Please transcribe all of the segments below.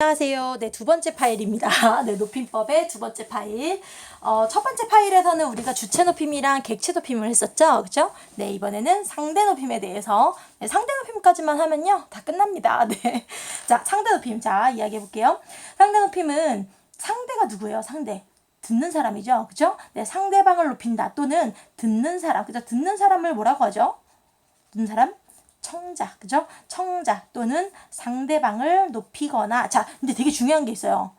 안녕하세요. 네, 두 번째 파일입니다. 네, 높임법의 두 번째 파일. 어, 첫 번째 파일에서는 우리가 주체 높임이랑 객체 높임을 했었죠. 그죠? 네, 이번에는 상대 높임에 대해서. 네, 상대 높임까지만 하면요. 다 끝납니다. 네. 자, 상대 높임. 자, 이야기해 볼게요. 상대 높임은 상대가 누구예요? 상대. 듣는 사람이죠. 그죠? 네, 상대방을 높인다. 또는 듣는 사람. 그죠? 듣는 사람을 뭐라고 하죠? 듣는 사람? 청자, 그죠? 청자 또는 상대방을 높이거나, 자, 근데 되게 중요한 게 있어요.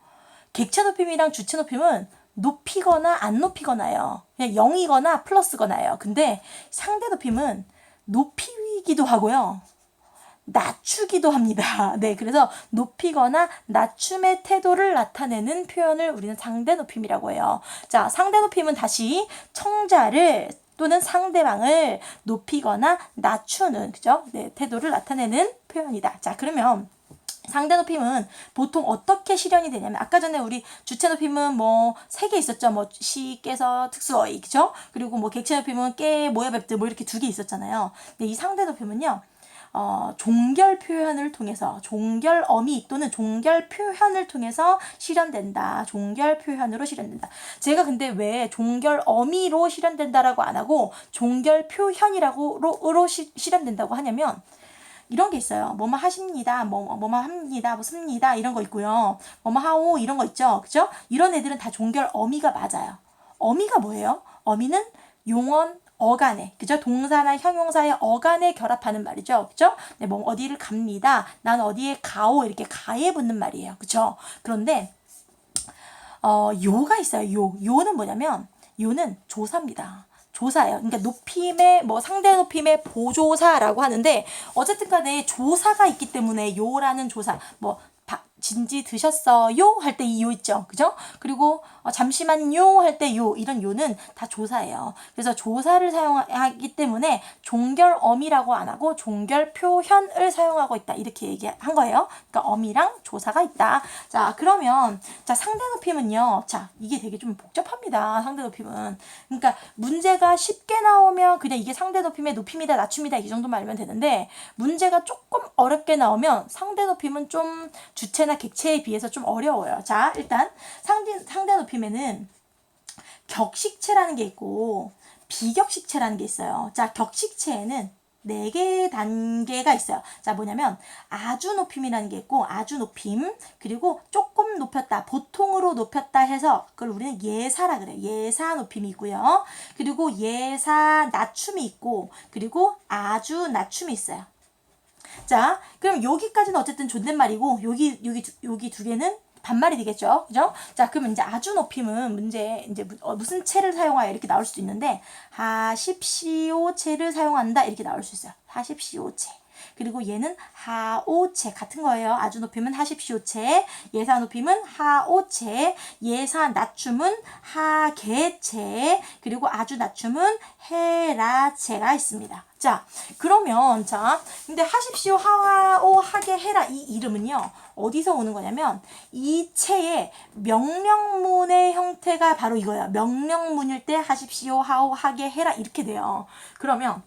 객체 높임이랑 주체 높임은 높이거나 안 높이거나요. 그냥 0이거나 플러스거나요. 근데 상대 높임은 높이기도 하고요. 낮추기도 합니다. 네, 그래서 높이거나 낮춤의 태도를 나타내는 표현을 우리는 상대 높임이라고 해요. 자, 상대 높임은 다시 청자를 또는 상대방을 높이거나 낮추는 그죠? 네, 태도를 나타내는 표현이다. 자, 그러면 상대 높임은 보통 어떻게 실현이 되냐면 아까 전에 우리 주체 높임은 뭐 세 개 있었죠. 뭐 시, 깨서, 특수어휘 그죠? 그리고 뭐 객체 높임은 깨, 모여, 뵙드 뭐 이렇게 두 개 있었잖아요. 근데 이 상대 높임은요. 어, 종결 표현을 통해서 종결 어미 또는 종결 표현을 통해서 실현된다. 종결 표현으로 실현된다. 제가 근데 왜 종결 어미로 실현된다라고 안 하고 종결 표현이라고로 시, 실현된다고 하냐면 이런 게 있어요. 뭐뭐 하십니다. 뭐, 뭐뭐 합니다. 뭐 씁니다. 이런 거 있고요. 뭐뭐 하오 이런 거 있죠. 그죠? 이런 애들은 다 종결 어미가 맞아요. 어미가 뭐예요? 어미는 용언 어간에 그죠? 동사나 형용사의 어간에 결합하는 말이죠. 그죠? 네, 뭐 어디를 갑니다. 난 어디에 가오 이렇게 가에 붙는 말이에요. 그죠? 그런데 어 요가 있어요. 요. 요는 뭐냐면 요는 조사입니다. 조사예요. 그러니까 높임의 뭐 상대 높임의 보조사라고 하는데 어쨌든 간에 조사가 있기 때문에 요라는 조사 뭐 바, 진지 드셨어요 할 때 이 요 있죠. 그죠? 그리고 어, 잠시만요 할 때 요 이런 요는 다 조사예요. 그래서 조사를 사용하기 때문에 종결 어미라고 안 하고 종결 표현을 사용하고 있다. 이렇게 얘기한 거예요. 그러니까 어미랑 조사가 있다. 자, 그러면 자, 상대 높임은요. 자, 이게 되게 좀 복잡합니다. 상대 높임은. 그러니까 문제가 쉽게 나오면 그냥 이게 상대 높임의 높임이다, 낮춤이다 이 정도만 알면 되는데 문제가 조금 어렵게 나오면 상대 높임은 좀 주체나 객체에 비해서 좀 어려워요. 자, 일단 상대 상대 높임에는 격식체라는 게 있고 비격식체라는 게 있어요. 자, 격식체에는 네 개의 단계가 있어요. 자, 뭐냐면 아주 높임이라는 게 있고 아주 높임 그리고 조금 높였다 보통으로 높였다 해서 그걸 우리는 예사라 그래요. 예사 높임이 있고요. 그리고 예사 낮춤이 있고 그리고 아주 낮춤이 있어요. 자, 그럼 여기까지는 어쨌든 존댓말이고 여기 여기 두- 여기 두 개는 반말이 되겠죠. 그죠? 자, 그러면 이제 아주 높임은 문제 이제 무- 어, 무슨 채를 사용하여 이렇게 나올 수도 있는데 하십시오 채를 사용한다 이렇게 나올 수 있어요. 하십시오 채. 그리고 얘는 하오체 같은 거예요. 아주 높임은 하십시오체, 예사 높임은 하오체, 예사 낮춤은 하계체, 그리고 아주 낮춤은 해라체가 있습니다. 자, 그러면 자, 근데 하십시오, 하오, 하게, 해라 이 이름은요 어디서 오는 거냐면 이 체의 명령문의 형태가 바로 이거예요. 명령문일 때 하십시오, 하오, 하게, 해라 이렇게 돼요. 그러면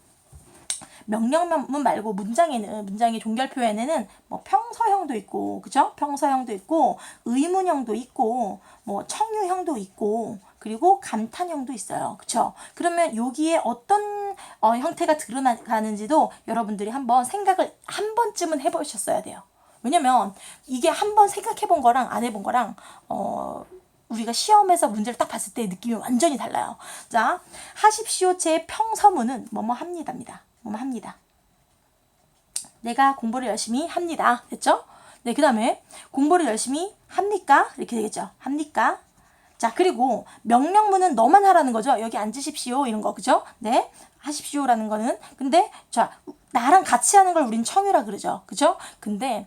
명령문 말고 문장에는 문장의 종결 표현에는 뭐 평서형도 있고 그죠? 평서형도 있고 의문형도 있고 뭐 청유형도 있고 그리고 감탄형도 있어요. 그쵸? 그러면 여기에 어떤 어, 형태가 드러나가는지도 여러분들이 한번 생각을 한 번쯤은 해보셨어야 돼요. 왜냐면 이게 한번 생각해 본 거랑 안 해본 거랑 어 우리가 시험에서 문제를 딱 봤을 때 느낌이 완전히 달라요. 자, 하십시오. 제 평서문은 뭐뭐 합니다입니다. 뭐뭐 합니다. 내가 공부를 열심히 합니다. 됐죠? 네, 그 다음에 공부를 열심히 합니까? 이렇게 되겠죠. 합니까? 자, 그리고 명령문은 너만 하라는 거죠. 여기 앉으십시오. 이런 거, 그죠? 네. 하십시오라는 거는. 근데, 자, 나랑 같이 하는 걸 우린 청유라 그러죠. 그죠? 근데,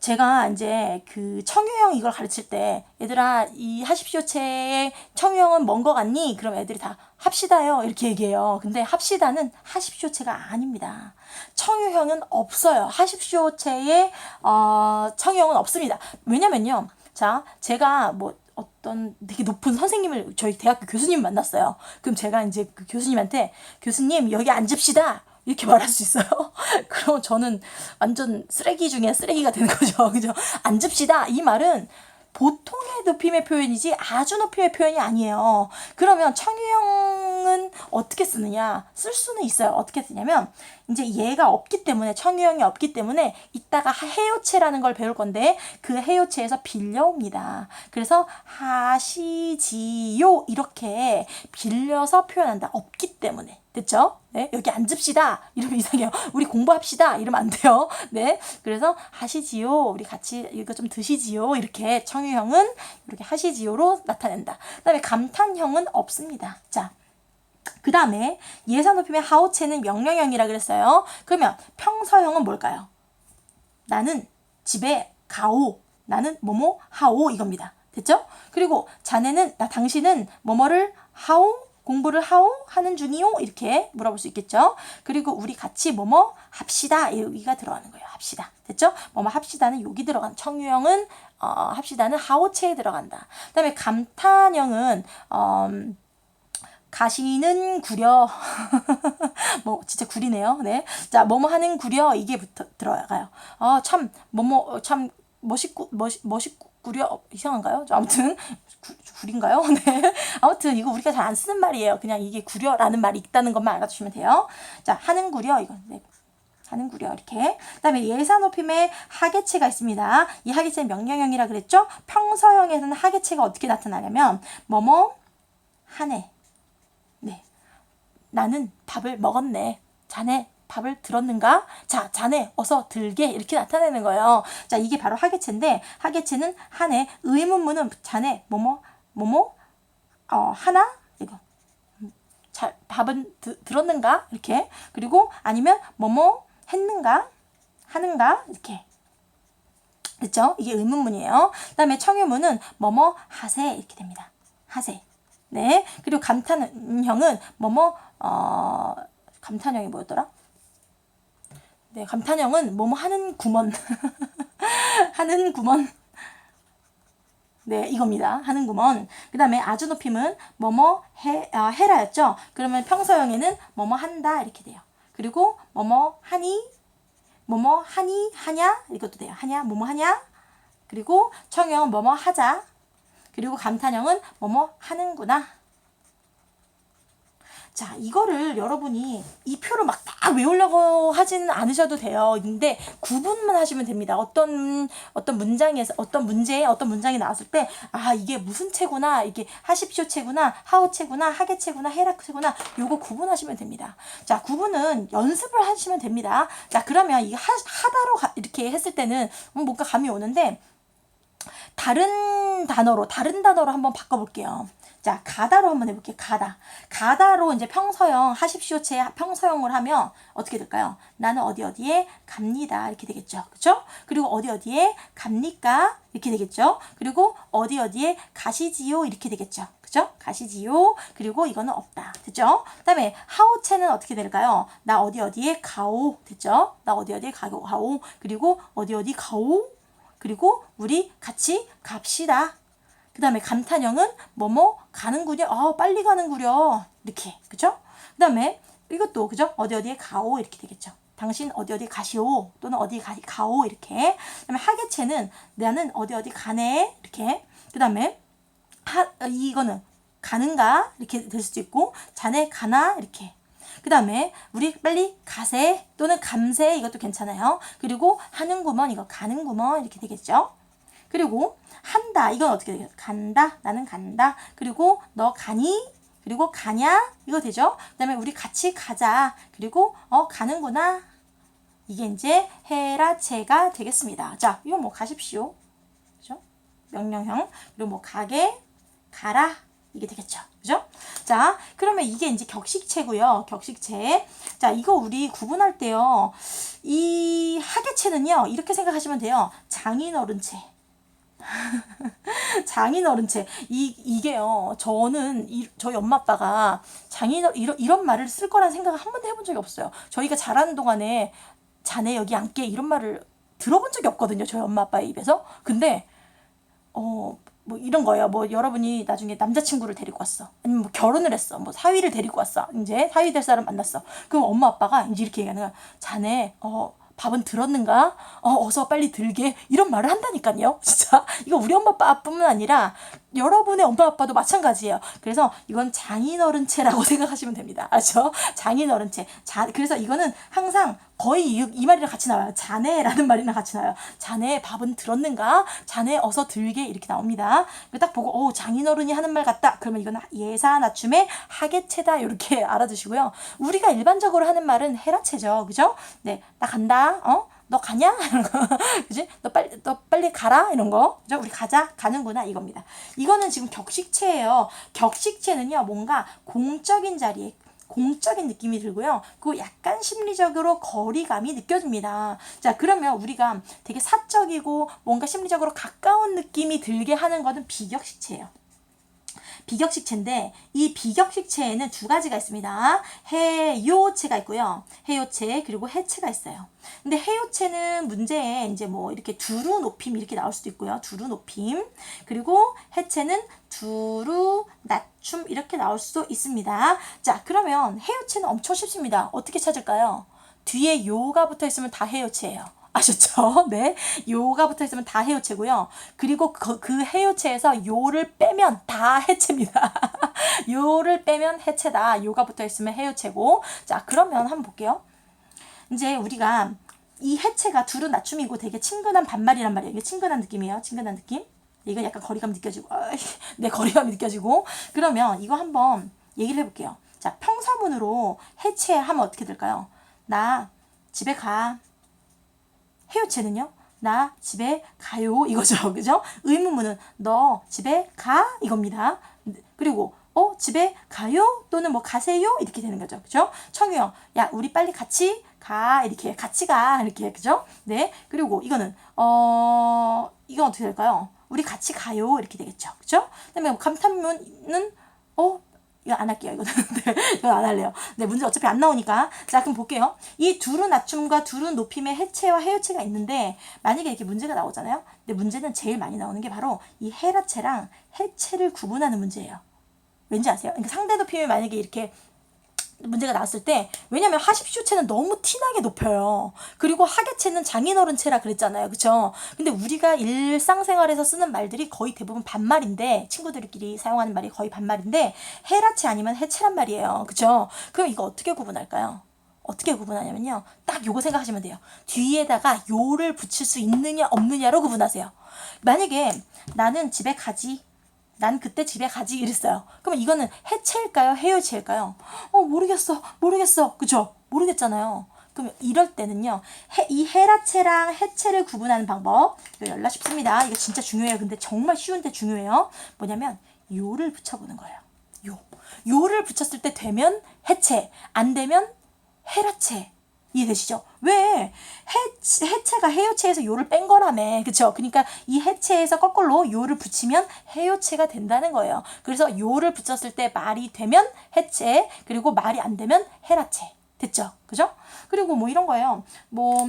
제가 이제 그 청유형 이걸 가르칠 때 얘들아 이 하십시오체의 청유형은 뭔 거 같니? 그럼 애들이 다 합시다요 이렇게 얘기해요. 근데 합시다는 하십시오체가 아닙니다. 청유형은 없어요. 하십시오체의 어, 청유형은 없습니다. 왜냐면요. 자 제가 뭐 어떤 되게 높은 선생님을 저희 대학교 교수님 만났어요. 그럼 제가 이제 그 교수님한테 교수님 여기 앉읍시다. 이렇게 말할 수 있어요. 그럼 저는 완전 쓰레기 중에 쓰레기가 되는 거죠. 그죠? 앉읍시다. 이 말은 보통의 높임의 표현이지 아주 높임의 표현이 아니에요. 그러면 청유형은 어떻게 쓰느냐? 쓸 수는 있어요. 어떻게 쓰냐면 이제 얘가 없기 때문에 청유형이 없기 때문에 이따가 해요체라는 걸 배울 건데 그 해요체에서 빌려옵니다. 그래서 하시지요 이렇게 빌려서 표현한다. 없기 때문에. 됐죠? 네, 여기 앉읍시다. 이러면 이상해요. 우리 공부합시다. 이러면 안 돼요. 네, 그래서 하시지요. 우리 같이 이거 좀 드시지요. 이렇게 청유형은 이렇게 하시지요로 나타낸다. 그다음에 감탄형은 없습니다. 자, 그 다음에 예사 높임의 하오체는 명령형이라 그랬어요. 그러면 평서형은 뭘까요? 나는 집에 가오. 나는 뭐뭐 하오 이겁니다. 됐죠? 그리고 자네는 나 당신은 뭐뭐를 하오 공부를 하오 하는 중이요 이렇게 물어볼 수 있겠죠. 그리고 우리 같이 뭐뭐 합시다 여기가 들어가는 거예요. 합시다. 됐죠? 뭐뭐 합시다는 여기 들어간 청유형은 어, 합시다는 하오체에 들어간다. 그다음에 감탄형은 어, 가시는 구려 뭐 진짜 구리네요. 네. 자, 뭐뭐 하는 구려 이게 붙어 들어가요. 아, 참 뭐뭐 어, 참 멋있고 멋 멋있고 구려 어, 이상한가요? 저 아무튼 구, 구린가요? 네. 아무튼 이거 우리가 잘 안 쓰는 말이에요. 그냥 이게 구려라는 말이 있다는 것만 알아두시면 돼요. 자, 하는 구려 이건 네. 하는 구려 이렇게. 그다음에 높임의 하계체가 있습니다. 이 하계체는 명령형이라 그랬죠? 평서형에서는 하계체가 어떻게 나타나냐면 뭐뭐 하네. 네. 나는 밥을 먹었네. 자네 밥을 들었는가? 자, 자네 어서 들게 이렇게 나타내는 거예요. 자, 이게 바로 하계체인데 하계체는 하네. 의문문은 자네 뭐뭐 뭐뭐 어 하나 이거 잘 밥은 드, 들었는가? 이렇게 그리고 아니면 뭐뭐 했는가? 하는가? 이렇게 됐죠? 이게 의문문이에요. 그다음에 청유문은 뭐뭐 하세 이렇게 됩니다. 하세. 네. 그리고 감탄형은 뭐뭐 어 감탄형이 뭐였더라? 네, 감탄형은 뭐뭐 하는 구먼 하는 구먼 네, 이겁니다. 하는 구먼. 그 다음에 아주 높임은 뭐뭐 해, 아, 해라였죠? 그러면 평서형에는 뭐뭐 한다 이렇게 돼요. 그리고 뭐뭐 하니 뭐뭐 하니 하냐 이것도 돼요. 하냐 뭐뭐 하냐 그리고 청형은 뭐뭐 하자 그리고 감탄형은 뭐뭐 하는구나. 자, 이거를 여러분이 이 표를 막 다 외우려고 하지는 않으셔도 돼요. 근데 구분만 하시면 됩니다. 어떤 어떤 문장에서 어떤 문제에 어떤 문장이 나왔을 때 아, 이게 무슨 체구나. 이게 하십시오 체구나. 하오 체구나. 하계 체구나. 해라 체구나. 요거 구분하시면 됩니다. 자, 구분은 연습을 하시면 됩니다. 자, 그러면 이 하, 하다로 가, 이렇게 했을 때는 음, 뭔가 감이 오는데 다른 단어로 다른 단어로 한번 바꿔 볼게요. 자, 가다로 한번 해볼게요. 가다. 가다로 이제 평서형 하십시오체 평서형을 하면 어떻게 될까요? 나는 어디 어디에 갑니다. 이렇게 되겠죠. 그렇죠? 그리고 어디 어디에 갑니까? 이렇게 되겠죠. 그리고 어디 어디에 가시지요? 이렇게 되겠죠. 그죠? 가시지요. 그리고 이거는 없다. 됐죠? 그 다음에 하오체는 어떻게 될까요? 나 어디 어디에 가오. 됐죠? 나 어디 어디에 가고 가오. 그리고 어디 어디 가오. 그리고 우리 같이 갑시다. 그 다음에 감탄형은 뭐뭐 가는구려. 아, 빨리 가는구려. 이렇게. 그죠? 그 다음에 이것도, 그죠? 어디 어디에 가오. 이렇게 되겠죠. 당신 어디 어디 가시오. 또는 어디 가, 가오. 이렇게. 그 다음에 하계체는 나는 어디 어디 가네. 이렇게. 그 다음에 하, 이거는 가는가. 이렇게 될 수도 있고, 자네 가나. 이렇게. 그 다음에 우리 빨리 가세 또는 감세 이것도 괜찮아요. 그리고 하는구먼 이거 가는구먼 이렇게 되겠죠. 그리고 한다 이건 어떻게 되겠어요? 간다 나는 간다. 그리고 너 가니? 그리고 가냐? 이거 되죠? 그 다음에 우리 같이 가자. 그리고 어 가는구나. 이게 이제 해라체가 되겠습니다. 자, 이거 뭐 가십시오. 그죠? 명령형. 그리고 뭐 가게, 가라. 이게 되겠죠. 그죠? 자, 그러면 이게 이제 격식체고요. 격식체. 자, 이거 우리 구분할 때요. 이 하계체는요. 이렇게 생각하시면 돼요. 장인어른체. 장인어른체. 이, 이게요. 저는, 이, 저희 엄마 아빠가 장인어, 이런, 이런 말을 쓸 거란 생각을 한 번도 해본 적이 없어요. 저희가 자라는 동안에 자네 여기 앉게 이런 말을 들어본 적이 없거든요. 저희 엄마 아빠의 입에서. 근데, 어, 뭐 이런 거예요. 뭐 여러분이 나중에 남자친구를 데리고 왔어. 아니면 뭐 결혼을 했어. 뭐 사위를 데리고 왔어. 이제 사위 될 사람 만났어. 그럼 엄마 아빠가 이제 이렇게 얘기하는 거야. 자네 어 밥은 들었는가? 어, 어서 빨리 들게. 이런 말을 한다니까요. 진짜. 이거 우리 엄마 아빠뿐만 아니라 여러분의 엄마 아빠도 마찬가지예요. 그래서 이건 장인어른체라고 생각하시면 됩니다. 아죠? 장인어른체. 자, 그래서 이거는 항상 거의 이, 이 말이랑 같이 나와요. 자네라는 말이랑 같이 나와요. 자네 밥은 들었는가? 자네 어서 들게 이렇게 나옵니다. 딱 보고 오 장인어른이 하는 말 같다. 그러면 이거는 예사 낮춤의 하계체다 이렇게 알아두시고요. 우리가 일반적으로 하는 말은 헤라체죠. 그죠? 네, 나 간다. 어? 너 가냐? 이런 거. 그지? 너 빨리, 너 빨리 가라? 이런 거. 그죠? 우리 가자. 가는구나. 이겁니다. 이거는 지금 격식체예요. 격식체는요, 뭔가 공적인 자리에 공적인 느낌이 들고요. 그리고 약간 심리적으로 거리감이 느껴집니다. 자, 그러면 우리가 되게 사적이고 뭔가 심리적으로 가까운 느낌이 들게 하는 것은 비격식체예요. 비격식체인데 이 비격식체에는 두 가지가 있습니다. 해요체가 있고요. 해요체 그리고 해체가 있어요. 근데 해요체는 문제에 이제 뭐 이렇게 두루 높임 이렇게 나올 수도 있고요. 두루 높임 그리고 해체는 두루 낮 춤 이렇게 나올 수도 있습니다. 자 그러면 해요체는 엄청 쉽습니다. 어떻게 찾을까요? 뒤에 요가 붙어 있으면 다 해요체예요. 아셨죠? 네. 요가 붙어 있으면 다 해요체고요. 그리고 그, 그 해요체에서 요를 빼면 다 해체입니다. 요를 빼면 해체다. 요가 붙어 있으면 해요체고. 자, 그러면 한번 볼게요. 이제 우리가 이 해체가 두루 낮춤이고 되게 친근한 반말이란 말이에요. 이게 친근한 느낌이에요. 친근한 느낌. 이거 약간 거리감 느껴지고, 어이, 네, 거리감이 느껴지고. 그러면 이거 한번 얘기를 해볼게요. 자, 평서문으로 해체하면 어떻게 될까요? 나 집에 가. 해요체는요. 나 집에 가요 이거죠. 그죠? 의문문은 너 집에 가 이겁니다. 그리고 어 집에 가요 또는 뭐 가세요 이렇게 되는 거죠. 그죠? 청유형 야 우리 빨리 같이 가 이렇게 같이 가 이렇게 그죠? 네. 그리고 이거는 어 이건 어떻게 될까요? 우리 같이 가요 이렇게 되겠죠. 그죠? 그 다음에 감탄문은 어 이거 안 할게요. 이거는. 네, 이건 안 할래요. 네, 문제 어차피 안 나오니까. 자, 그럼 볼게요. 이 두루 낮춤과 두루 높임의 해체와 해요체가 있는데, 만약에 이렇게 문제가 나오잖아요. 근데 문제는 제일 많이 나오는 게 바로 이 헤라체랑 해체를 구분하는 문제예요. 왠지 아세요? 그러니까 상대 높임이 만약에 이렇게 문제가 나왔을 때 왜냐면 하십쇼체는 너무 티나게 높여요. 그리고 하계체는 장인어른체라 그랬잖아요. 그쵸? 근데 우리가 일상생활에서 쓰는 말들이 거의 대부분 반말인데 친구들끼리 사용하는 말이 거의 반말인데 헤라체 아니면 해체란 말이에요. 그쵸? 그럼 이거 어떻게 구분할까요? 어떻게 구분하냐면요. 딱 요거 생각하시면 돼요. 뒤에다가 요를 붙일 수 있느냐 없느냐로 구분하세요. 만약에 나는 집에 가지 난 그때 집에 가지 이랬어요. 그러면 이거는 해체일까요? 해요체일까요? 어, 모르겠어. 모르겠어. 그죠? 모르겠잖아요. 그럼 이럴 때는요. 해, 이 헤라체랑 해체를 구분하는 방법. 이거 열라 쉽습니다. 이거 진짜 중요해요. 근데 정말 쉬운데 중요해요. 뭐냐면 요를 붙여보는 거예요. 요. 요를 붙였을 때 되면 해체, 안 되면 헤라체. 이해되시죠? 왜? 해체, 해체가 해요체에서 요를 뺀 거라며. 그쵸? 그러니까 이 해체에서 거꾸로 요를 붙이면 해요체가 된다는 거예요. 그래서 요를 붙였을 때 말이 되면 해체, 그리고 말이 안 되면 헤라체. 됐죠? 그죠? 그리고 뭐 이런 거예요. 뭐,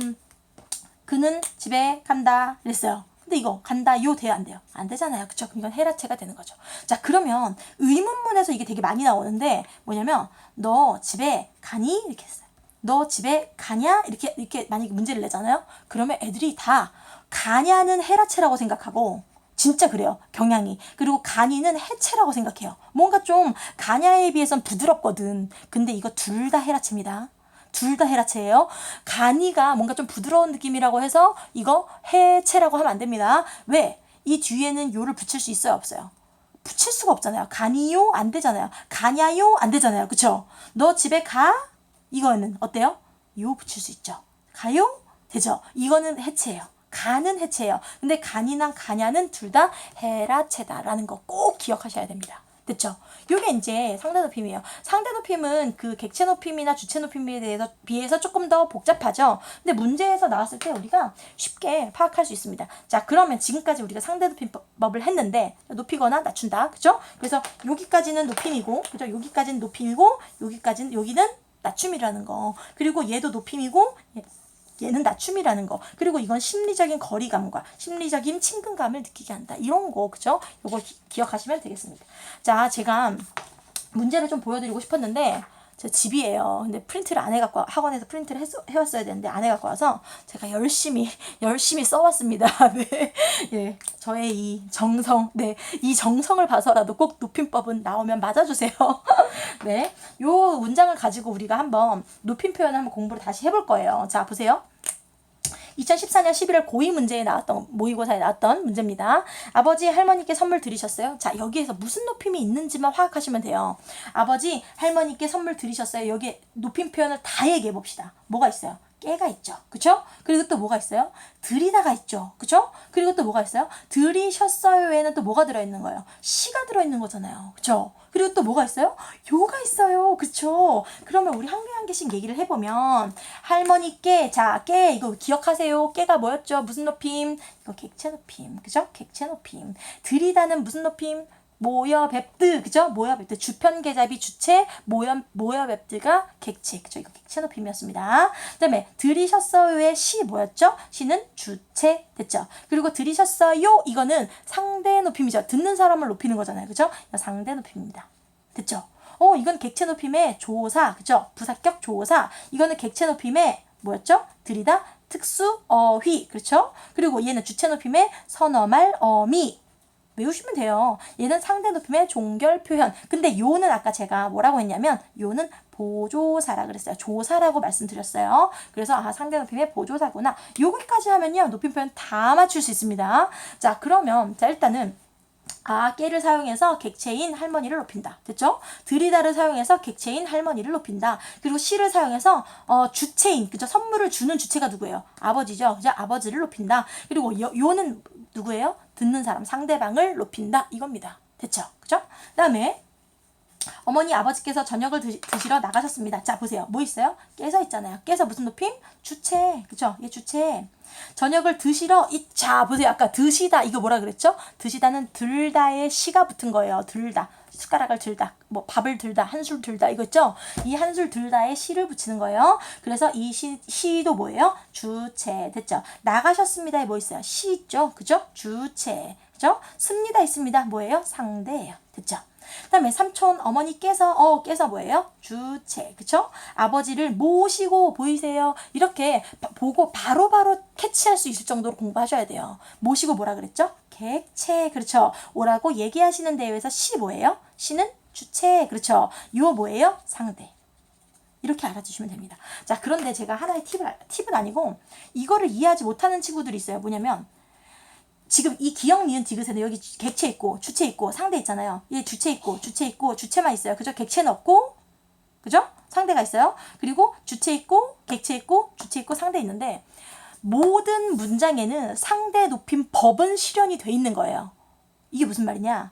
그는 집에 간다. 이랬어요. 근데 이거 간다 요 돼야 안 돼요? 안 되잖아요. 그쵸? 그럼 이건 헤라체가 되는 거죠. 자, 그러면 의문문에서 이게 되게 많이 나오는데 뭐냐면 너 집에 가니? 이렇게 했어요. 너 집에 가냐? 이렇게 이렇게 만약에 문제를 내잖아요. 그러면 애들이 다 가냐는 헤라체라고 생각하고 진짜 그래요. 경향이. 그리고 가니는 해체라고 생각해요. 뭔가 좀 가냐에 비해선 부드럽거든. 근데 이거 둘다 헤라체입니다. 둘다 헤라체예요. 가니가 뭔가 좀 부드러운 느낌이라고 해서 이거 해체라고 하면 안 됩니다. 왜? 이 뒤에는 요를 붙일 수 있어요, 없어요? 붙일 수가 없잖아요. 가니요? 안 되잖아요. 가냐요? 안 되잖아요. 그쵸? 너 집에 가? 이거는 어때요? 요 붙일 수 있죠. 가요? 되죠. 이거는 해체예요. 가는 해체예요. 근데 간이나 가냐는 둘 다 헤라체다라는 거 꼭 기억하셔야 됩니다. 됐죠? 요게 이제 상대 높임이에요. 상대 높임은 그 객체 높임이나 주체 높임에 대해서 비해서 조금 더 복잡하죠. 근데 문제에서 나왔을 때 우리가 쉽게 파악할 수 있습니다. 자, 그러면 지금까지 우리가 상대 높임법을 했는데 높이거나 낮춘다. 그죠? 그래서 여기까지는 높임이고, 그죠? 여기까지는 높임이고, 여기까지는 여기는 낮춤이라는 거. 그리고 얘도 높임이고, 얘, 얘는 낮춤이라는 거. 그리고 이건 심리적인 거리감과 심리적인 친근감을 느끼게 한다. 이런 거, 그죠? 요거 기, 기억하시면 되겠습니다. 자, 제가 문제를 좀 보여드리고 싶었는데, 제 집이에요. 근데 프린트를 안 해갖고 학원에서 프린트를 했, 해왔어야 되는데 안 해갖고 와서 제가 열심히 열심히 써왔습니다. 네, 예, 저의 이 정성, 네, 이 정성을 봐서라도 꼭 높임법은 나오면 맞아주세요. 네, 요 문장을 가지고 우리가 한번 높임 표현을 한번 공부를 다시 해볼 거예요. 자, 보세요. 2014년 11월 고2 문제에 나왔던 모의고사에 나왔던 문제입니다. 아버지 할머니께 선물 드리셨어요? 자 여기에서 무슨 높임이 있는지만 파악하시면 돼요. 아버지 할머니께 선물 드리셨어요? 여기에 높임 표현을 다 얘기해 봅시다. 뭐가 있어요? 깨가 있죠. 그쵸? 그리고 또 뭐가 있어요? 들이다가 있죠. 그쵸? 그리고 또 뭐가 있어요? 들이셨어요에는 또 뭐가 들어있는 거예요? 시가 들어있는 거잖아요. 그쵸? 그리고 또 뭐가 있어요? 요가 있어요. 그쵸? 그러면 우리 한 개 한 개씩 얘기를 해보면 할머니께 자, 깨 이거 기억하세요. 깨가 뭐였죠? 무슨 높임? 이거 객체 높임. 그죠? 객체 높임. 들이다는 무슨 높임? 모여 뵙드 그죠? 모여 뵙드 주편 계잡이 주체 모여 모여 뵙드가 객체 그죠? 이거 객체 높임이었습니다. 그다음에 들이셨어요의 시 뭐였죠? 시는 주체 됐죠? 그리고 들이셨어요 이거는 상대 높임이죠. 듣는 사람을 높이는 거잖아요. 그죠? 상대 높임입니다. 됐죠? 어 이건 객체 높임의 조사 그죠? 부사격 조사 이거는 객체 높임의 뭐였죠? 들이다 특수 어휘 그렇죠? 그리고 얘는 주체 높임의 선어말 어미 외우시면 돼요. 얘는 상대 높임의 종결 표현. 근데 요는 아까 제가 뭐라고 했냐면 요는 보조사라 그랬어요. 조사라고 말씀드렸어요. 그래서 아 상대 높임의 보조사구나. 여기까지 하면요 높임 표현 다 맞출 수 있습니다. 자 그러면 자 일단은 아, 깨를 사용해서 객체인 할머니를 높인다. 됐죠? 들이다를 사용해서 객체인 할머니를 높인다. 그리고 시를 사용해서 어, 주체인, 그죠? 선물을 주는 주체가 누구예요? 아버지죠. 그죠? 아버지를 높인다. 그리고 요, 요는 누구예요? 듣는 사람, 상대방을 높인다. 이겁니다. 됐죠? 그죠? 그 다음에 어머니 아버지께서 저녁을 드시, 드시러 나가셨습니다. 자 보세요. 뭐 있어요? 깨서 있잖아요. 깨서 무슨 높임? 주체. 그죠? 얘 주체. 저녁을 드시러 이 자 보세요. 아까 드시다 이거 뭐라 그랬죠? 드시다는 들다의 시가 붙은 거예요. 들다. 숟가락을 들다, 뭐 밥을 들다, 한 술 들다 이거 있죠? 이 한 술 들다에 시를 붙이는 거예요. 그래서 이 시, 시도 뭐예요? 주체 됐죠? 나가셨습니다에 뭐 있어요? 시 있죠? 그죠? 주체 그죠? 습니다 있습니다. 뭐예요? 상대예요. 됐죠? 그 다음에 삼촌 어머니께서 어 깨서 뭐예요? 주체 그쵸? 아버지를 모시고 보이세요. 이렇게 바, 보고 바로바로 바로 캐치할 수 있을 정도로 공부하셔야 돼요. 모시고 뭐라 그랬죠? 객체 그렇죠. 오라고 얘기하시는 대회에서 시 뭐예요? 시는 주체 그렇죠. 요 뭐예요? 상대. 이렇게 알아주시면 됩니다. 자, 그런데 제가 하나의 팁을, 팁은 아니고, 이거를 이해하지 못하는 친구들이 있어요. 뭐냐면, 지금 이 기억 니은 디귿에는 여기 객체 있고 주체 있고 상대 있잖아요. 얘 주체 있고 주체 있고 주체만 있어요. 그죠? 객체는 없고 그죠? 상대가 있어요. 그리고 주체 있고 객체 있고 주체 있고 상대 있는데 모든 문장에는 상대 높임 법은 실현이 돼 있는 거예요. 이게 무슨 말이냐?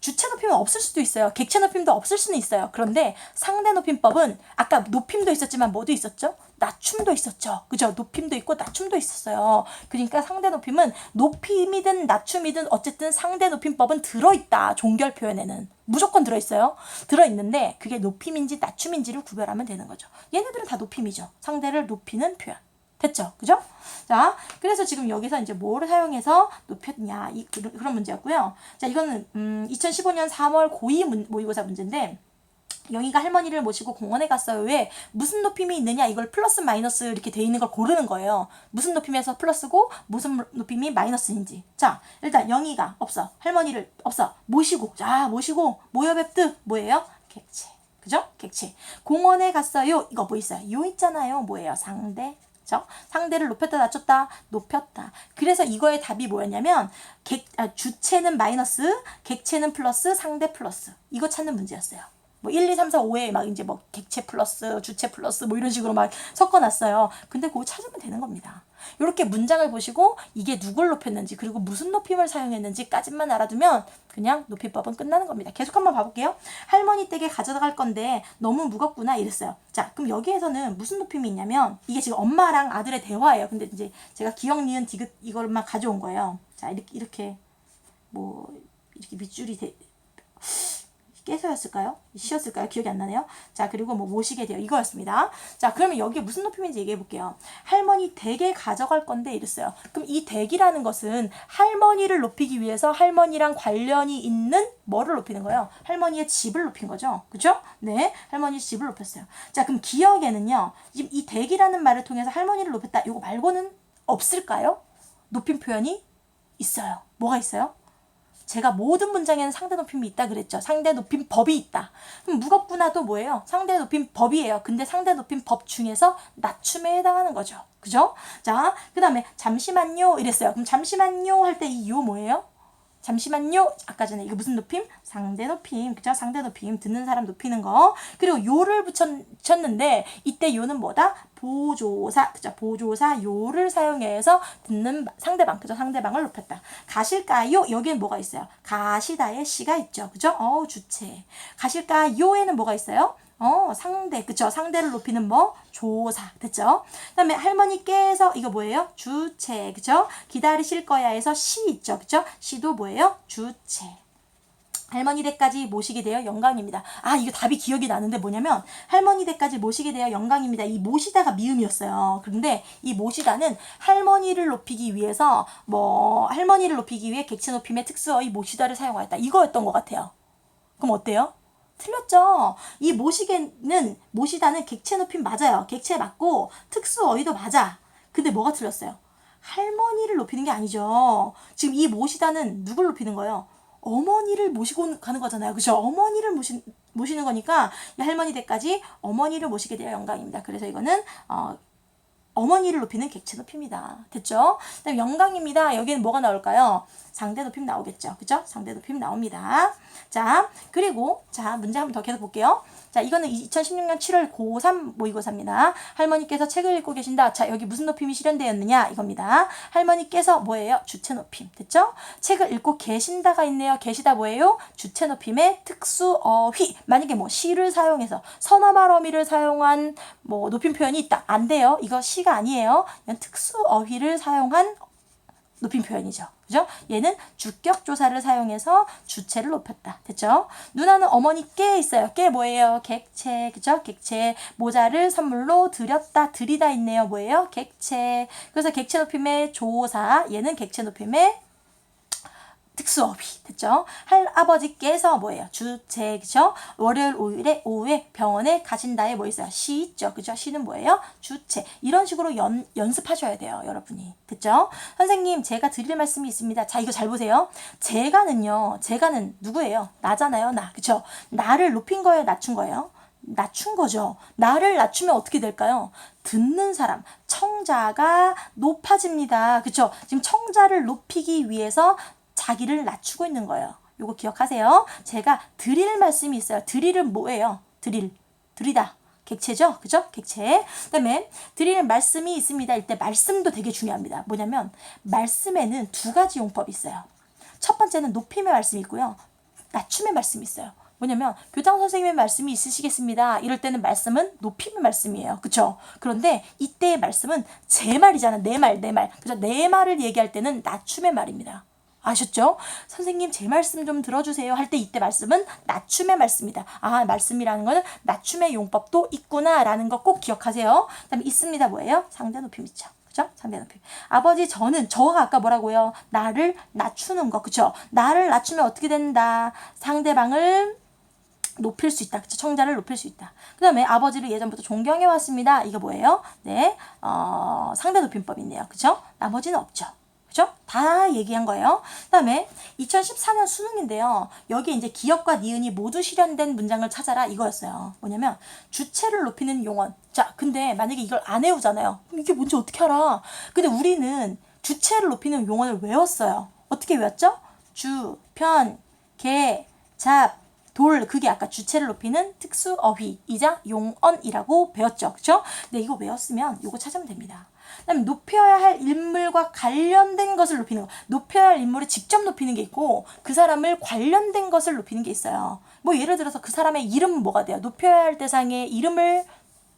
주체 높임은 없을 수도 있어요. 객체 높임도 없을 수는 있어요. 그런데 상대 높임법은 아까 높임도 있었지만 뭐도 있었죠? 낮춤도 있었죠. 그죠? 높임도 있고 낮춤도 있었어요. 그러니까 상대 높임은 높임이든 낮춤이든 어쨌든 상대 높임법은 들어있다. 종결 표현에는. 무조건 들어있어요. 들어있는데 그게 높임인지 낮춤인지를 구별하면 되는 거죠. 얘네들은 다 높임이죠. 상대를 높이는 표현. 됐죠? 그죠? 자, 그래서 지금 여기서 이제 뭐를 사용해서 높였냐, 이, 그런 문제였고요. 자, 이거는, 음, 2015년 3월 고2 문, 모의고사 문제인데, 영희가 할머니를 모시고 공원에 갔어요. 왜? 무슨 높임이 있느냐? 이걸 플러스 마이너스 이렇게 돼 있는 걸 고르는 거예요. 무슨 높임에서 플러스고 무슨 높임이 마이너스인지. 자, 일단 영희가 없어. 할머니를 없어. 모시고. 자, 모시고 모여 뵙듯 뭐예요? 객체. 그죠? 객체. 공원에 갔어요. 이거 뭐 있어요? 요 있잖아요. 뭐예요? 상대. 그죠? 상대를 높였다 낮췄다 높였다. 그래서 이거의 답이 뭐였냐면 객, 아, 주체는 마이너스, 객체는 플러스, 상대 플러스. 이거 찾는 문제였어요. 뭐 1, 2, 3, 4, 5에 막 이제 뭐 객체 플러스, 주체 플러스 뭐 이런 식으로 막 섞어놨어요. 근데 그거 찾으면 되는 겁니다. 이렇게 문장을 보시고 이게 누굴 높였는지 그리고 무슨 높임을 사용했는지까지만 알아두면 그냥 높이법은 끝나는 겁니다. 계속 한번 봐볼게요. 할머니 댁에 가져갈 건데 너무 무겁구나 이랬어요. 자, 그럼 여기에서는 무슨 높임이 있냐면 이게 지금 엄마랑 아들의 대화예요. 근데 이제 제가 기억 니은 디귿 이걸만 가져온 거예요. 자, 이렇게 이렇게 뭐 이렇게 밑줄이 돼 깨서였을까요? 시였을까요? 기억이 안 나네요. 자, 그리고 뭐 모시게 돼요. 이거였습니다. 자, 그러면 여기에 무슨 높임인지 얘기해 볼게요. 할머니 댁에 가져갈 건데 이랬어요. 그럼 이 댁이라는 것은 할머니를 높이기 위해서 할머니랑 관련이 있는 뭐를 높이는 거예요? 할머니의 집을 높인 거죠. 그죠? 네. 할머니 집을 높였어요. 자, 그럼 기억에는요. 지금 이 댁이라는 말을 통해서 할머니를 높였다. 이거 말고는 없을까요? 높임 표현이 있어요. 뭐가 있어요? 제가 모든 문장에는 상대 높임이 있다 그랬죠. 상대 높임 법이 있다. 그럼 무겁구나도 뭐예요? 상대 높임 법이에요. 근데 상대 높임 법 중에서 낮춤에 해당하는 거죠. 그죠? 자, 그 다음에 잠시만요 이랬어요. 그럼 잠시만요 할 때 이 요 뭐예요? 잠시만요. 아까 전에 이거 무슨 높임? 상대 높임. 그죠? 상대 높임. 듣는 사람 높이는 거. 그리고 요를 붙였는데 이때 요는 뭐다? 보조사. 그죠? 보조사 요를 사용해서 듣는 상대방. 그죠? 상대방을 높였다. 가실까요? 여기엔 뭐가 있어요? 가시다의 시가 있죠. 그죠? 어 주체. 가실까요에는 뭐가 있어요? 어, 상대. 그쵸? 상대를 높이는 뭐? 조사. 됐죠? 그 다음에 할머니께서, 이거 뭐예요? 주체. 그쵸? 기다리실 거야 에서 시 있죠? 그쵸? 시도 뭐예요? 주체. 할머니 댁까지 모시게 되어 영광입니다. 아, 이거 답이 기억이 나는데 뭐냐면, 할머니 댁까지 모시게 되어 영광입니다. 이 모시다가 미음이었어요. 그런데 이 모시다는 할머니를 높이기 위해서, 뭐, 할머니를 높이기 위해 객체 높임의 특수어의 모시다를 사용하였다. 이거였던 것 같아요. 그럼 어때요? 틀렸죠. 이 모시게는 모시다는 객체 높임 맞아요. 객체 맞고 특수 어휘도 맞아. 근데 뭐가 틀렸어요? 할머니를 높이는 게 아니죠. 지금 이 모시다는 누굴 높이는 거예요? 어머니를 모시고 가는 거잖아요. 그죠? 어머니를 모시, 모시는 거니까 이 할머니 댁까지 어머니를 모시게 되어 영광입니다. 그래서 이거는 어, 어머니를 높이는 객체 높임이다. 됐죠? 그다음 영광입니다. 여기는 뭐가 나올까요? 상대 높임 나오겠죠. 그죠? 상대 높임 나옵니다. 자, 그리고 자, 문제 한번 더 계속 볼게요. 자, 이거는 2016년 7월 고3 모의고사입니다. 할머니께서 책을 읽고 계신다. 자, 여기 무슨 높임이 실현되었느냐? 이겁니다. 할머니께서 뭐예요? 주체 높임. 됐죠? 책을 읽고 계신다가 있네요. 계시다 뭐예요? 주체 높임의 특수 어휘. 만약에 뭐 시를 사용해서 선어 말 어미를 사용한 뭐 높임 표현이 있다. 안 돼요. 이거 시가 아니에요. 특수 어휘를 사용한 높임 표현이죠. 그죠? 얘는 주격 조사를 사용해서 주체를 높였다. 됐죠? 누나는 어머니 께 있어요. 께 뭐예요? 객체. 그죠? 객체. 모자를 선물로 드렸다. 드리다 있네요. 뭐예요? 객체. 그래서 객체 높임의 조사. 얘는 객체 높임의 특수어휘 됐죠? 할아버지께서 뭐예요? 주체 그죠? 월요일 오일에 오후에 병원에 가신다에 뭐 있어요? 시 있죠? 그죠? 시는 뭐예요? 주체 이런 식으로 연, 연습하셔야 돼요 여러분이 됐죠? 선생님 제가 드릴 말씀이 있습니다 자 이거 잘 보세요 제가는요 제가는 누구예요? 나잖아요 나 그죠? 나를 높인 거예요 낮춘 거예요? 낮춘 거죠. 나를 낮추면 어떻게 될까요? 듣는 사람, 청자가 높아집니다. 그쵸? 지금 청자를 높이기 위해서 자기를 낮추고 있는 거예요. 요거 기억하세요. 제가 드릴 말씀이 있어요. 드릴은 뭐예요? 드릴. 드리다. 객체죠? 그죠? 객체. 그 다음에 드릴 말씀이 있습니다. 이때 말씀도 되게 중요합니다. 뭐냐면, 말씀에는 두 가지 용법이 있어요. 첫 번째는 높임의 말씀이 있고요. 낮춤의 말씀이 있어요. 뭐냐면 교장 선생님의 말씀이 있으시겠습니다. 이럴 때는 말씀은 높임의 말씀이에요. 그쵸? 그런데 이때의 말씀은 제 말이잖아. 내 말, 내 말. 그죠? 내 말을 얘기할 때는 낮춤의 말입니다. 아셨죠? 선생님 제 말씀 좀 들어주세요 할 때 이때 말씀은 낮춤의 말씀이다. 아 말씀이라는 거는 낮춤의 용법도 있구나라는 거 꼭 기억하세요. 그다음에 있습니다 뭐예요? 상대 높임 있죠. 그죠? 상대 높임. 아버지 저는 저가 아까 뭐라고요? 나를 낮추는 거 그죠? 나를 낮추면 어떻게 된다? 상대방을 높일 수 있다. 그쵸? 청자를 높일 수 있다. 그 다음에 아버지를 예전부터 존경해 왔습니다. 이거 뭐예요? 네, 어, 상대 높임법이 있네요. 그죠? 나머지는 없죠. 그죠? 다 얘기한 거예요. 그 다음에 2014년 수능인데요. 여기 이제 기억과 니은이 모두 실현된 문장을 찾아라 이거였어요. 뭐냐면 주체를 높이는 용언. 자, 근데 만약에 이걸 안 외우잖아요. 그럼 이게 뭔지 어떻게 알아? 근데 우리는 주체를 높이는 용언을 외웠어요. 어떻게 외웠죠? 주, 편, 개, 잡, 돌 그게 아까 주체를 높이는 특수 어휘이자 용언이라고 배웠죠. 그렇죠? 근데 이거 외웠으면 이거 찾으면 됩니다. 그다음에 높여야 할 인물과 관련된 것을 높이는 거. 높여야 할 인물을 직접 높이는 게 있고 그 사람을 관련된 것을 높이는 게 있어요. 뭐 예를 들어서 그 사람의 이름은 뭐가 돼요? 높여야 할 대상의 이름을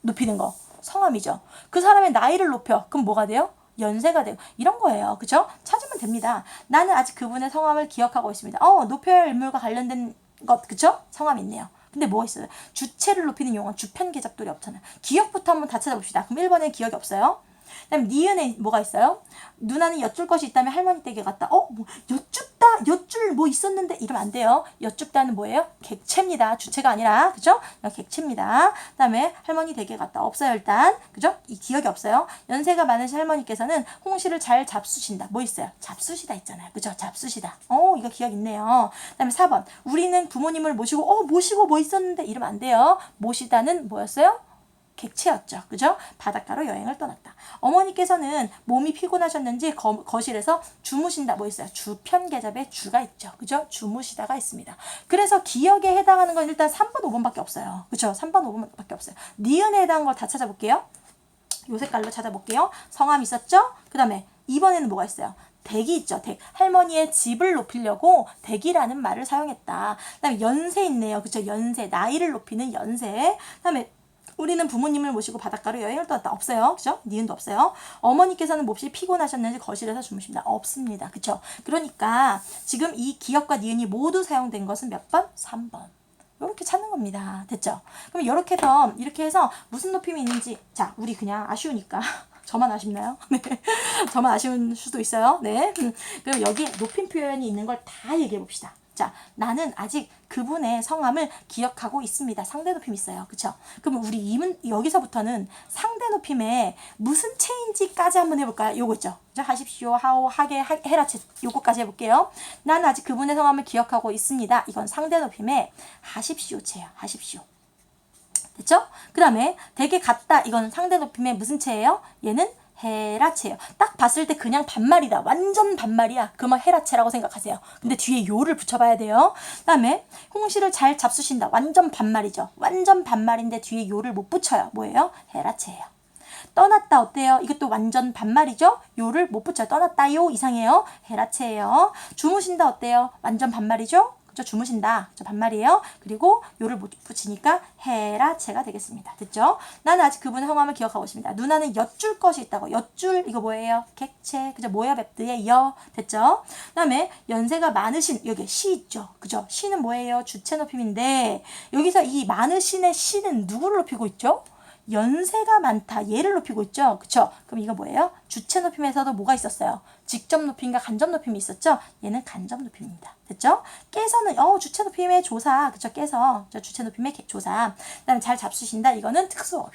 높이는 거. 성함이죠. 그 사람의 나이를 높여. 그럼 뭐가 돼요? 연세가 되고 이런 거예요. 그죠? 찾으면 됩니다. 나는 아직 그분의 성함을 기억하고 있습니다. 어, 높여야 할 인물과 관련된 것 그쵸? 성함이 있네요. 근데 뭐가 있어요? 주체를 높이는 용어 주편 계잡돌이 없잖아요. 기억부터 한번 다 찾아봅시다. 그럼 1번에 기억이 없어요. 그다음 니은에 뭐가 있어요? 누나는 여쭐 것이 있다면 할머니 댁에 갔다. 어, 뭐 여쭙다, 여쭐 뭐 있었는데 이러면 안 돼요. 여쭙다는 뭐예요? 객체입니다. 주체가 아니라 그죠? 객체입니다. 그다음에 할머니 댁에 갔다. 없어요 일단 그죠? 이 기억이 없어요. 연세가 많으신 할머니께서는 홍시를 잘 잡수신다. 뭐 있어요? 잡수시다 있잖아요. 그죠? 잡수시다. 어, 이거 기억 있네요. 그다음에 4번 우리는 부모님을 모시고 어 모시고 뭐 있었는데 이러면 안 돼요. 모시다는 뭐였어요? 객체였죠. 그죠? 바닷가로 여행을 떠났다. 어머니께서는 몸이 피곤하셨는지 거, 거실에서 주무신다. 뭐 있어요? 주편 계잡에 주가 있죠. 그죠? 주무시다가 있습니다. 그래서 기억에 해당하는 건 일단 3번, 5번밖에 없어요. 그죠? 3번, 5번밖에 없어요. 니은에 해당한 걸다 찾아볼게요. 요 색깔로 찾아볼게요. 성함 있었죠? 그 다음에 2번에는 뭐가 있어요? 댁이 있죠. 댁. 할머니의 집을 높이려고 댁이라는 말을 사용했다. 그 다음에 연세 있네요. 그죠? 연세. 나이를 높이는 연세. 그 다음에 우리는 부모님을 모시고 바닷가로 여행을 떠났다. 없어요. 그죠? 니은도 없어요. 어머니께서는 몹시 피곤하셨는지 거실에서 주무십니다. 없습니다. 그죠? 그러니까 지금 이 기억과 니은이 모두 사용된 것은 몇 번? 3번. 이렇게 찾는 겁니다. 됐죠? 그럼 이렇게 해서 이렇게 해서 무슨 높임이 있는지 자 우리 그냥 아쉬우니까 저만 아쉽나요? 네. 저만 아쉬운 수도 있어요. 네. 음, 그럼 여기 높임 표현이 있는 걸 다 얘기해 봅시다. 자, 나는 아직 그분의 성함을 기억하고 있습니다. 상대 높임 있어요. 그쵸? 그럼 우리 이문, 여기서부터는 상대 높임에 무슨 체인지까지 한번 해볼까요? 요거 있죠? 하십시오, 하오, 하게, 하, 해라체. 요거까지 해볼게요. 나는 아직 그분의 성함을 기억하고 있습니다. 이건 상대 높임에 하십시오, 체예요. 하십시오. 됐죠? 그 다음에 되게 같다. 이건 상대 높임의 무슨 체예요? 얘는 헤라체예요. 딱 봤을 때 그냥 반말이다. 완전 반말이야. 그러면 헤라체라고 생각하세요. 근데 뒤에 요를 붙여봐야 돼요. 그 다음에 홍시를 잘 잡수신다. 완전 반말이죠. 완전 반말인데 뒤에 요를 못 붙여요. 뭐예요? 헤라체예요. 떠났다 어때요? 이것도 완전 반말이죠? 요를 못 붙여요. 떠났다요 이상해요. 헤라체예요. 주무신다 어때요? 완전 반말이죠? 그죠? 주무신다. 저 반말이에요. 그리고 요를 못 붙이니까 헤라체가 되겠습니다. 됐죠? 나는 아직 그분의 성함을 기억하고 있습니다. 누나는 엿줄 것이 있다고. 엿줄 이거 뭐예요? 객체. 그죠? 뭐야 뵙드의 여. 됐죠? 그다음에 연세가 많으신 여기 시 있죠. 그죠? 시는 뭐예요? 주체 높임인데 여기서 이 많으신의 시는 누구를 높이고 있죠? 연세가 많다. 얘를 높이고 있죠. 그쵸? 그럼 이거 뭐예요? 주체 높임에서도 뭐가 있었어요? 직접 높임과 간접 높임이 있었죠? 얘는 간접 높임입니다. 됐죠? 깨서는, 어, 주체 높임의 조사. 그쵸? 깨서. 저 주체 높임의 개- 조사. 그 다음에 잘 잡수신다. 이거는 특수어휘.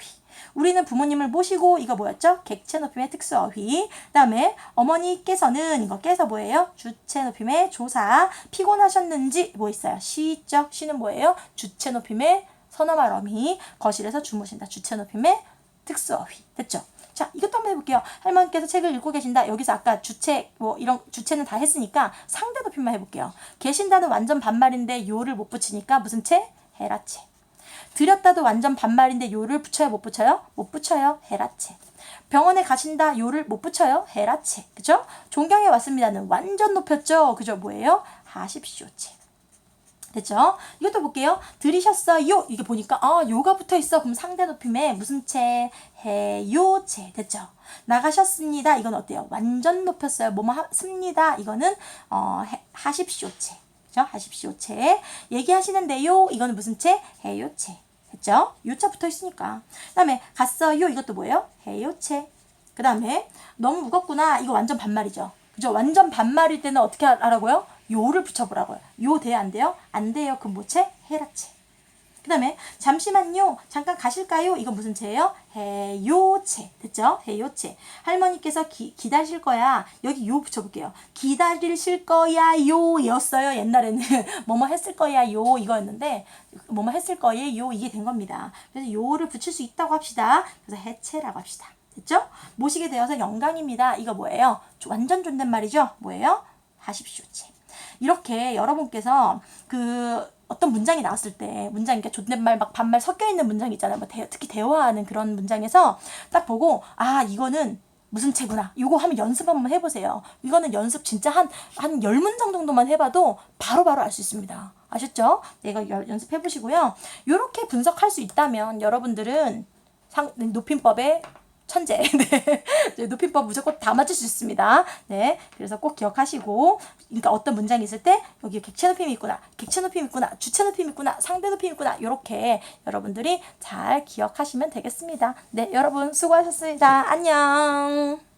우리는 부모님을 모시고, 이거 뭐였죠? 객체 높임의 특수어휘. 그 다음에 어머니께서는, 이거 깨서 뭐예요? 주체 높임의 조사. 피곤하셨는지, 뭐 있어요? 시 있죠? 시는 뭐예요? 주체 높임의 서너말 어미 거실에서 주무신다. 주체 높임의 특수어휘. 됐죠? 자, 이것도 한번 해볼게요. 할머니께서 책을 읽고 계신다. 여기서 아까 주체, 뭐, 이런, 주체는 다 했으니까 상대 높임만 해볼게요. 계신다는 완전 반말인데 요를 못 붙이니까 무슨 채? 헤라체. 드렸다도 완전 반말인데 요를 붙여요? 못 붙여요? 못 붙여요. 헤라체. 병원에 가신다. 요를 못 붙여요. 헤라체. 그죠? 존경해 왔습니다는 완전 높였죠. 그죠? 뭐예요? 하십시오체. 됐죠? 이것도 볼게요. 들이셨어요. 이게 보니까 아 요가 붙어 있어. 그럼 상대 높임에 무슨 채? 해요체. 됐죠? 나가셨습니다. 이건 어때요? 완전 높였어요. 뭐뭐 습니다. 이거는 어 해, 하십시오체. 그죠? 하십시오체. 얘기하시는데요. 이거는 무슨 채? 해요체. 됐죠? 요자 붙어 있으니까. 그다음에 갔어요. 이것도 뭐예요? 해요체. 그다음에 너무 무겁구나. 이거 완전 반말이죠. 그죠? 완전 반말일 때는 어떻게 하라고요? 요를 붙여보라고요. 요 돼요? 안 돼요? 안 돼요. 그럼 뭐체? 헤라체. 그 다음에 잠시만요. 잠깐 가실까요? 이건 무슨 체예요? 해요체. 됐죠? 해요체. 할머니께서 기, 기다실 거야. 여기 요 붙여볼게요. 기다리실 거야 요 였어요. 옛날에는 뭐뭐 했을 거야 요 이거였는데 뭐뭐 했을 거예요 이게 된 겁니다. 그래서 요를 붙일 수 있다고 합시다. 그래서 해체라고 합시다. 됐죠? 모시게 되어서 영광입니다. 이거 뭐예요? 완전 존댓말이죠? 뭐예요? 하십시오체. 이렇게 여러분께서 그 어떤 문장이 나왔을 때 문장 이렇게 존댓말 막 반말 섞여 있는 문장 있잖아요. 뭐 대, 특히 대화하는 그런 문장에서 딱 보고 아 이거는 무슨 채구나. 이거 하면 연습 한번 해보세요. 이거는 연습 진짜 한, 한 열 문장 정도만 해봐도 바로바로 알 수 있습니다. 아셨죠? 네, 이거 열- 연습해보시고요. 이렇게 분석할 수 있다면 여러분들은 상, 높임법에 천재. 네. 네, 높임법 무조건 다 맞출 수 있습니다. 네. 그래서 꼭 기억하시고, 그러니까 어떤 문장이 있을 때 여기 객체 높임이 있구나, 객체 높임이 있구나, 주체 높임이 있구나, 상대 높임이 있구나, 이렇게 여러분들이 잘 기억하시면 되겠습니다. 네, 여러분 수고하셨습니다. 안녕.